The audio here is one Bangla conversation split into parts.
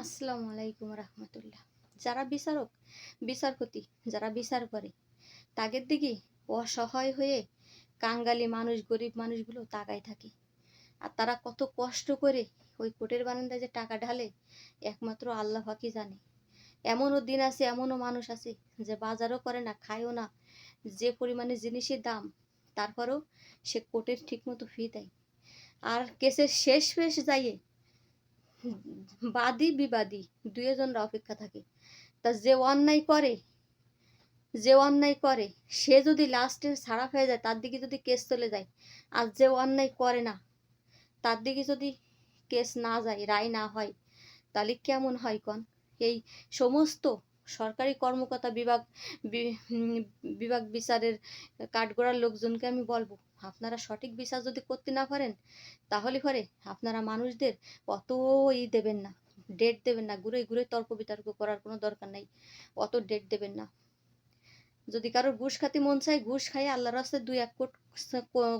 আসসালামু আলাইকুম রহমতুল্লাহ। যারা বিচারক, বিচারপতি, যারা বিচার করে, তাদের দিকে অসহায় হয়ে কাঙ্গালি মানুষ, গরিব মানুষগুলো তাকায় থাকে। আর তারা কত কষ্ট করে ওই কোটের বারান্দায় যে টাকা ঢালে, একমাত্র আল্লাহ ফাঁকি জানে। এমনও দিন আছে, এমনও মানুষ আছে যে বাজারও করে না, খায়ও না। যে পরিমাণে জিনিসের দাম, তারপরেও সে কোর্টের ঠিকমতো ফি দেয়। আর কেসের শেষ ফেস যাইয়ে বাদী বিবাদী দুজনরা অপেক্ষা থাকে। তা যে অন্যায় করে, যে অন্যায় করে, সে যদি লাস্টে ছাড়া হয়ে যায়, তার দিকে যদি কেস চলে যায়, আর যে অন্যায় করে না, তার দিকে যদি কেস না যায়, রায় না হয়, তাহলে কেমন হয় কন? এই সমস্ত সরকারি কর্মকর্তা বিভাগ বিভাগ বিচারের কাঠগড়ার লোকজনকে আমি বলব, আপনারা সঠিক বিচার যদি করতে না পারেন, তাহলে পরে আপনারা মানুষদের অত ই দেবেন না ডেট দেবেন না, ঘুরে ঘুরে তর্ক বিতর্ক করার কোনো দরকার নাই, অত ডেট দেবেন না। যদি কারোর ঘুষ খাতে মন চায়, ঘুষ খাইয়ে আল্লাহর রাস্তায় দুই এক কোট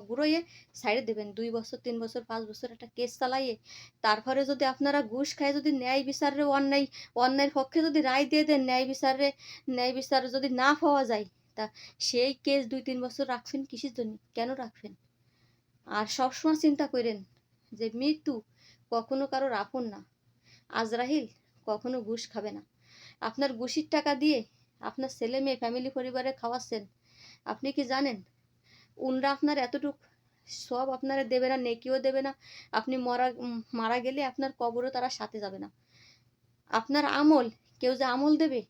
ঘুরোইয়ে সাইডে দেবেন। দুই বছর, তিন বছর, পাঁচ বছর একটা কেস চালাইয়ে তারপরে যদি আপনারা ঘুষ খায় যদি ন্যায় বিচারে অন্যায়, অন্যায়ের পক্ষে যদি রায় দিয়ে দেন, ন্যায় বিচারে ন্যায় বিচারে যদি না পাওয়া যায়, তা সেই কেস দুই, তিন বছর রাখবেন কিসের জন্য? কেন রাখবেন আর সবসময় চিন্তা করেন যে মৃত্যু কখনো কারোর আপন না। আজরাহিল কখনো ঘুষ খাবে না। আপনার ঘুষির টাকা দিয়ে আপনার ছেলে মেয়ে ফ্যামিলি পরিবারে খাওয়াচ্ছেন, আপনি কি জানেন? উনরা আপনার এতটুক, সব আপনারা দেবে না, নেকিও দেবে না। আপনি মরা, মারা গেলে আপনার কবরও তারা সাথে যাবে না। আপনার আমল, কেউ যে আমল দেবে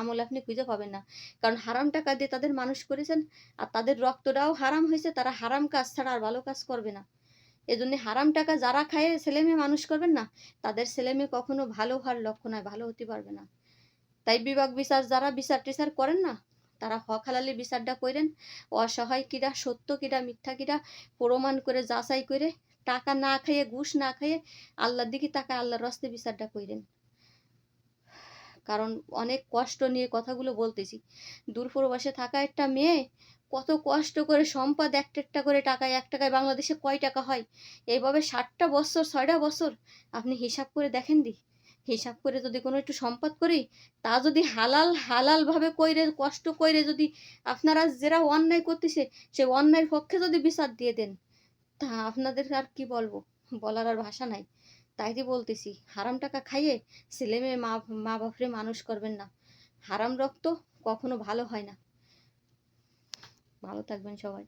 আমল আপনি খুঁজে পাবেন না। কারণ হারাম টাকা দিয়ে তাদের মানুষ করেছেন, আর তাদের রক্তটাও হারাম হয়েছে, তারা হারাম কাজ ছাড়া আর ভালো কাজ করবে না। এজন্য হারাম টাকা যারা খায়, ছেলে মেয়ে মানুষ করবেন না। তাদের ছেলে মেয়ে কখনো ভালো হওয়ার লক্ষ্য নয়, ভালো হতে পারবে না। তাই বিভাগ বিচার যারা বিচার টিচার করেন না, তারা হক হালালি বিচারটা করেন অসহায় কিরা সত্য কিরা মিথ্যা কিরা প্রমাণ করে, যাচাই করে, টাকা না খাইয়ে, ঘুষ না খাইয়ে আল্লাহর দিকে তাকে আল্লাহর রস্তে বিচারটা করেন কারণ অনেক কষ্ট নিয়ে কথাগুলো বলতেছি। দূর প্রবাসে থাকা একটা মেয়ে, কত কষ্ট করে সম্পদ একটা একটা করে টাকায়, এক টাকায় বাংলাদেশে কয় টাকা হয়? এইভাবে ষাটটা বছর, ছয়টা বছর আপনি হিসাব করে দেখেন দি। হিসাব করে যদি কোনো একটু সম্পদ করি, তা যদি হালাল হালাল ভাবে কইরে, কষ্ট কইরে যদি আপনারা যারা অন্যায় করতেছে, সে অন্যায়ের পক্ষে যদি বিচার দিয়ে দেন, তা আপনাদের আর কি বলব? বলার আর ভাষা নাই। তাই দিয়ে বলতেছি, হারাম টাকা খাইয়ে ছেলে মেয়ে মা মা বাপরে মানুষ করবেন না। হারাম রক্ত কখনো ভালো হয় না। ভালো থাকবেন সবাই।